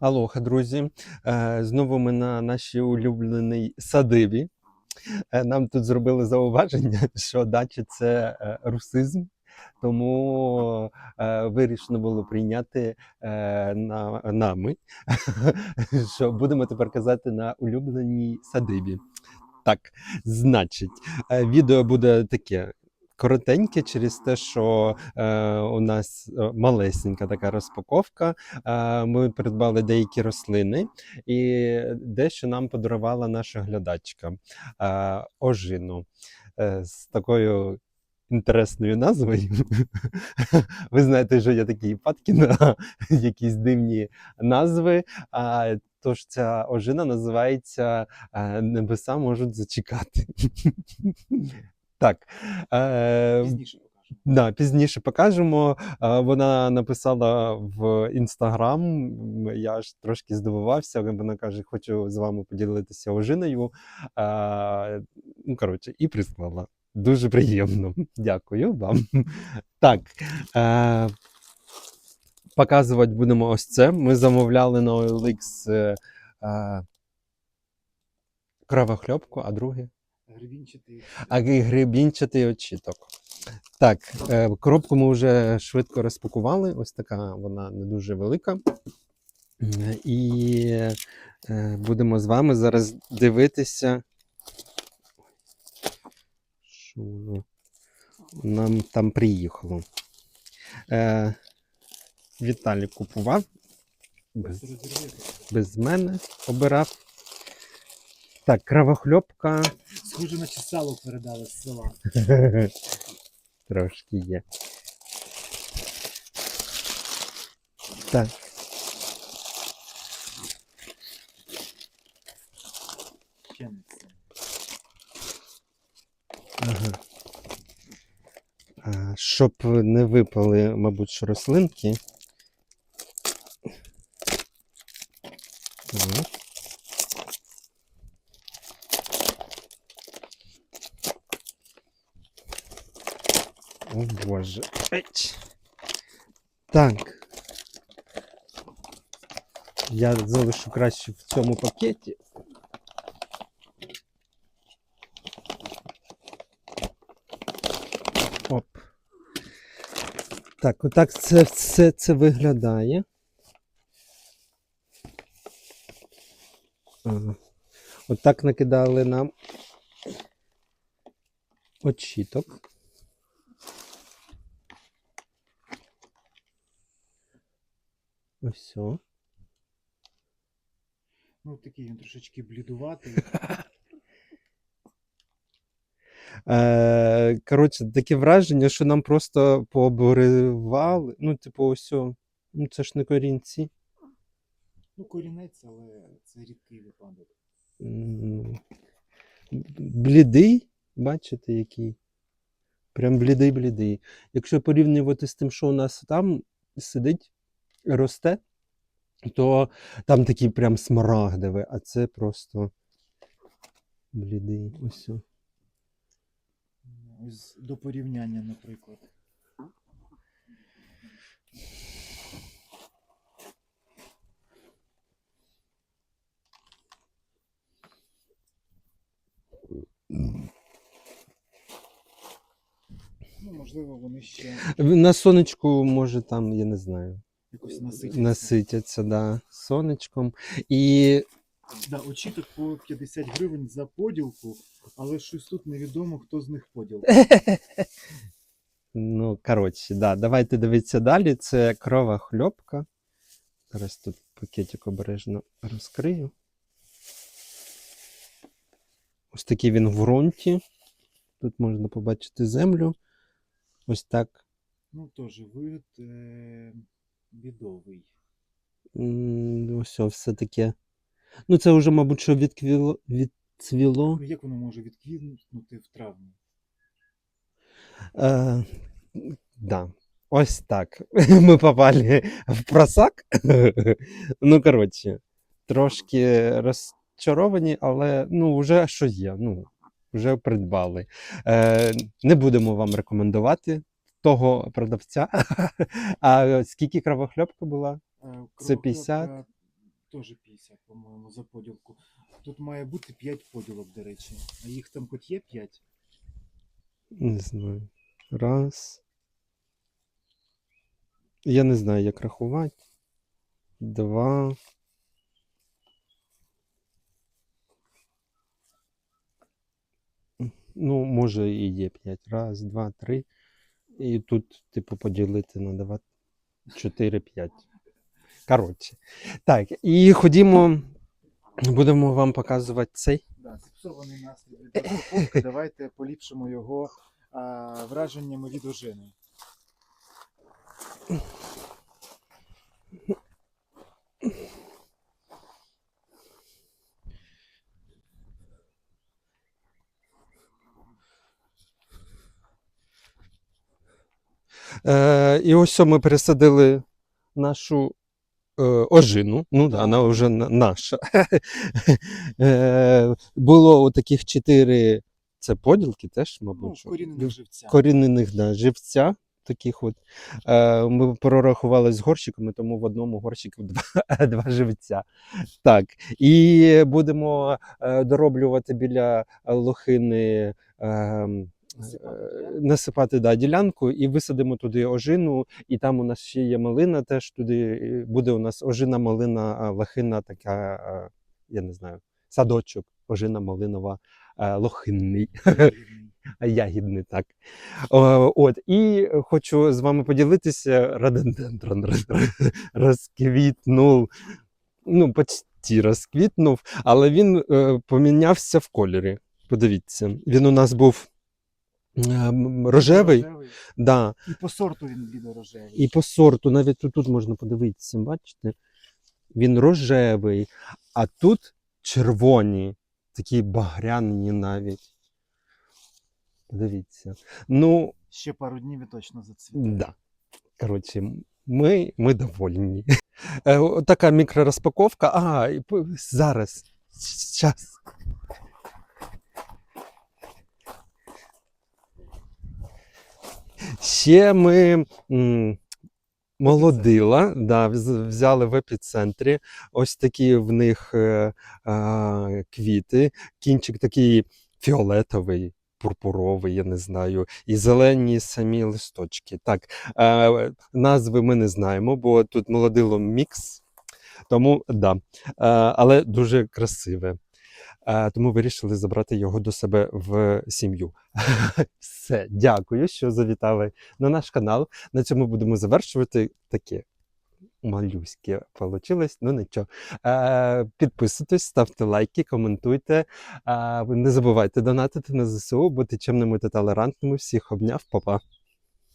Алоха, друзі. Е, Знову ми на нашій улюбленій садибі. Е, Нам тут зробили зауваження, що дача це е, русизм, тому вирішено було прийняти на, нами, що будемо тепер казати на улюбленій садибі. Так, значить, відео буде таке. Коротеньке через те, що е, у нас е, малесенька така розпаковка. Е, ми придбали деякі рослини, і дещо нам подарувала наша глядачка е, ожину е, з такою інтересною назвою. Ви знаєте, що я такий падки на якісь дивні назви. А, тож ця ожина називається е, Небеса можуть зачекати. Так. Е, Пізніше покажемо. Да, пізніше покажемо. А, Вона написала в інстаграм. Я аж трошки здивувався. Вона каже: хочу з вами поділитися ожиною. А, ну, коротше, і прислала. Дуже приємно. Дякую вам. Так. Е, показувати будемо ось це. Ми замовляли на OLX е, е, кровохльопку, а друге Гребінчатий. а гребінчатий очіток. Так, е, коробку ми вже швидко розпакували. Ось така вона не дуже велика. І е, будемо з вами зараз дивитися. Що нам там приїхало. Е, Віталій купував, без, без мене обирав. Так, кровохльопка. Схоже, наче сало передали з села. Трошки є. Так. Ще не це. Ага. А, щоб не випали, мабуть, що рослинки. Так. О Боже. Так. Я залишу краще в цьому пакеті. Оп. Так, отак це все це виглядає. Ага. Отак накидали нам очіток. Ось. о. Ну, такий він трошечки блідуватий. Е, коротше, таке враження, що нам просто пообривали. Ну, типу, ось. о. Ну, це ж не корінці. Ну, корінець, але це рідкий випадок. М, Блідий, бачите, який? Прям блідий-блідий. Якщо порівнювати з тим, що у нас там сидить, росте, то там такий прям смарагдовий, а це просто блідий. Ось. Ось до порівняння, наприклад. Ну, можливо, вони ще На сонечку, може, там, я не знаю, якось наситяться. наситяться, да, сонечком. І Да, очіток по 50 гривень за поділку, але щось тут невідомо, хто з них поділ. Ну, коротше, да, давайте дивитися далі. Це крова хльопка. Зараз тут пакетик обережно розкрию. Ось такий він в ґрунті. Тут можна побачити землю. Ось так. Ну, теж вид е- бідовий. Ось все таке. Ну, це вже, мабуть, що відквіло, відцвіло. Ну, як воно може відквітнути в травні? Е, да. Ось так. Ми попали в просак. ну, коротше, трошки розчаровані, але ну, вже що є. Ну, вже придбали. Е, не будемо вам рекомендувати того продавця. а скільки кровохльопка була? Е, Це 50? кровохлебка теж 50, по-моєму, за поділку. Тут має бути 5 поділок, до речі. А їх там хоч є 5? Не знаю. Раз. Я не знаю, як рахувати. Два. Ну, може і є п'ять. Раз, два, три. І тут, типу, поділити на два. Чотири, п'ять. Коротше. Так, і ходімо. Будемо вам показувати цей. Да, зіпсований настрій від розпаковки. Давайте поліпшимо його а, враженнями від ожини. Е, і ось ми пересадили нашу е, ожину. Ну да, вона вже наша. е, було отаких чотири. Це поділки теж, мабуть. Ну, корінених живця. корінених да, живця. Таких от. Е, ми прорахували з горщиками, тому в одному горщику два, два живця. Так. І будемо е, дороблювати біля лохини. Е, Насипати, е, насипати да, ділянку і висадимо туди ожину, і там у нас ще є малина, теж туди е, буде у нас ожина, малина, лохина, така, я не знаю, садочок, ожина, малинова, лохинний. Ягідний, так. О, от, і хочу з вами поділитися. Рододендрон роз- розквітнув. Ну, почти розквітнув, але він е, помінявся в кольорі. Подивіться, він у нас був рожевий, да, І по сорту він буде рожевий. і по сорту, навіть тут, тут можна подивитися, бачите? Він рожевий, а тут червоні, такі багряні навіть. Подивіться. Ну, Ще пару днів і точно зацвіте. Да. Коротше, ми, ми довольні. Е, така мікророзпаковка. А, зараз. Зараз. Ще ми молодила, да, взяли в епіцентрі. Ось такі в них е, а, квіти. Кінчик такий фіолетовий, пурпуровий, я не знаю, і зелені самі листочки. Так, е, назви ми не знаємо, бо тут молодило мікс. Тому да. Е, але дуже красиве. Е, тому вирішили забрати його до себе в сім'ю. Все, дякую, що завітали на наш канал. На цьому будемо завершувати таке. Малюське вийшло, ну нічого. Е, підписуйтесь, ставте лайки, коментуйте. Е, не забувайте донатити на ЗСУ, бути чемними та толерантними. Всіх обняв, па-па.